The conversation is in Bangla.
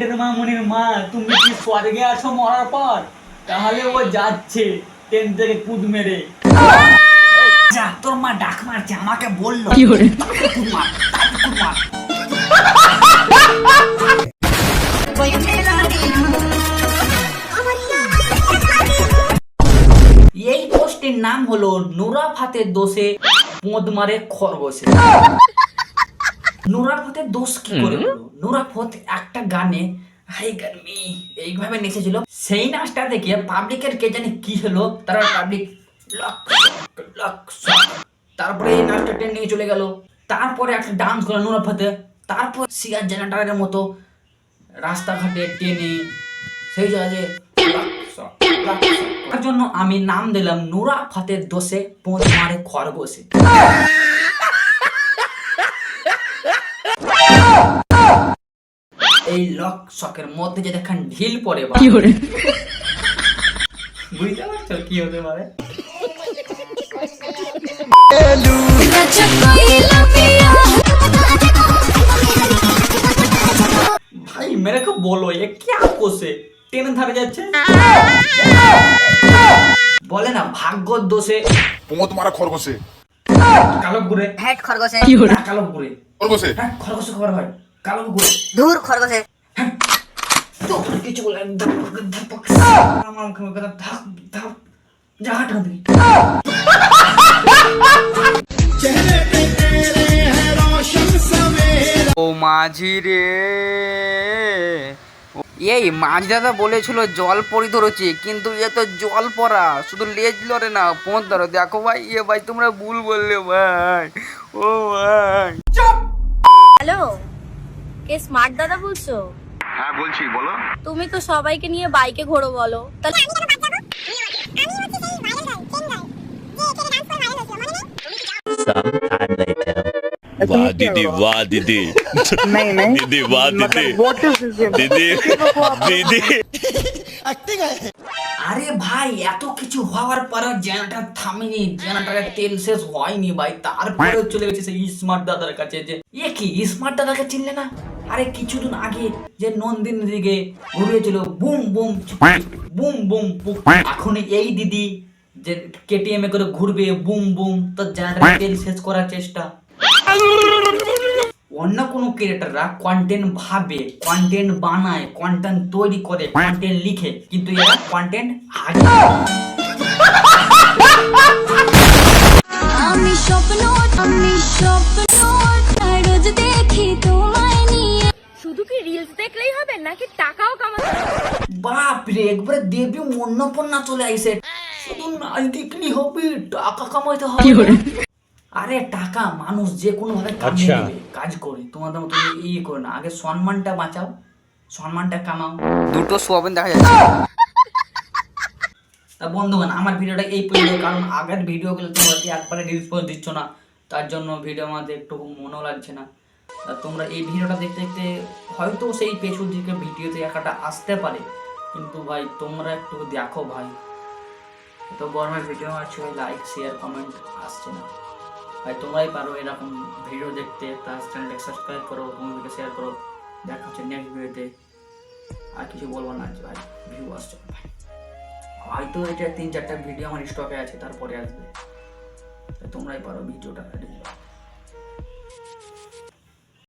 ক্লায়েন্টের মামুনির মা তুমি কি স্বর্গে আছো মরার পর? তাহলে ও যাচ্ছে ট্রেন থেকে কুদ মেরে। যা তোর মা ডাক মারছে আমাকে বলল। কুদ মার, তাকে কুদ মার। এই পোস্টের নাম হলো নুরা ফাতের দোষে পোঁদ মারে খরগোশে নুরা ফতের দোষ কি করে হলো? নুরা ফত একটা গানে হাই গার্মি এইভাবে নেচেছিল। সেই নাচটা দেখে পাবলিকের কে জানি কি হলো তারা পাবলিক লক লক তারপরে এই নাচটা টেনে নিয়ে চলে গেল। তারপরে একটা ডান্স করল নুরা ফতে তারপর সিয়ার জেনারেটারের মতো রাস্তাঘাটে টেনে সেই জায়গায় তার জন্য আমি নাম দিলাম নুরা ফাতের দোষে পোঁত মারে খরগোশে। এই লক শখের মধ্যে যে একখান ঢিল পরে বুঝতে পারছ কি হতে পারে? ভাই মেরে বলো এ কি কোসে ট্রেনের ধারে যাচ্ছে? বলে না ভাগ্য দোষে। পোঁত মারা খরগোশে। কালকপুরে হ্যাঁ খরগোশে। কি হলো কালকপুরে খরগোশে। হ্যাঁ খরগোশে খবর হয়। কালো ঘুরে ধুর খরগোশে। তো কিছু বলে ধাপ ধাপ আমার মুখে মুখে ধাপ ধাপ জাহাটা টানবি ও মাঝি রে। এই মাঝ দাদা বলেছিল জল পরি ধরেছি কিন্তু এ তো জল পড়া শুধু লেজ লড়ে না পোঁত ধরো। দেখো ভাই এ ভাই তোমরা ভুল বললে ভাই। ও ভাই। হ্যালো। কে স্মার্ট দাদা বলছো হ্যাঁ বলছি বলো তুমি তো সবাইকে নিয়ে বাইকে ঘোরো বলো তাহলে वाह दीदी वाह दीदी दीदी वाह दीदी दीदी दीदी আরে ভাই এত কিছু হওয়ার পর জেনারেটর থামেনি জেনারেটরের তেল শেষ হয়নি ভাই তারপরে চলে গেছে সেই স্মার্ট দাদার কাছে যে এ কি স্মার্ট দাদাকে চিনলে না আরে কিছুদিন আগে যে নন্দিন দিকে ঘুরিয়েছিল বুম বুম বুম বুম। এখন এই দিদি যে কেটিএম এ করে ঘুরবে বুম বুম তো জেনারেটর তেল শেষ করার চেষ্টা। অন্য কোনো ক্রিয়েটাররা কন্টেন্ট ভাবে কন্টেন্ট বানায় কন্টেন্ট তৈরি করে কন্টেন্ট লিখে কিন্তু এরা কন্টেন্ট আগে নাকি টাকাও কামাতে বাপ রে একবারে দেবী মন্নপন্না চলে আইসে শুধু নাচ দেখলি হবে টাকা কামাইতে হবে। আরে টাকা মানুষ যে কোনো ভাবে কামিয়ে নেবে কাজ করে। তোমাদের মতো ইয়ে করে না। আগে সম্মানটা বাঁচাও সম্মানটা কামাও। দুটো সোয়াবিন দেখা যাচ্ছে। তা বন্ধুগণ আমার ভিডিওটা এই পর্যন্ত কারণ আগের ভিডিওগুলো তোমরা কি একবারে রেসপন্স দিচ্ছ না। তার জন্য ভিডিও আমাদের একটু মনও লাগছে না। তোমরা এই ভিডিওটা দেখতে দেখতে হয়তো সেই পেছন দিকে ভিডিওতে একাটা আসতে পারে। কিন্তু ভাই, তোমরা একটু দেখো ভাই। তো গরমের ভিডিও আছে লাইক শেয়ার কমেন্ট আসছে না। ভাই, তোমরাই পারো এরকম ভিডিও দেখতে। তার চ্যানেলটাকে সাবস্ক্রাইব করো, বন্ধুদেরকে শেয়ার করো। দেখা হচ্ছে নেক্সট ভিডিওতে। আর কিছু বলব না, ভাই ভিউ আসছে ভাই। হয়তো এটা তিন চারটা ভিডিও আমার স্টকে আছে, তারপরে আসবে। তোমরাই পারো ভিডিওটা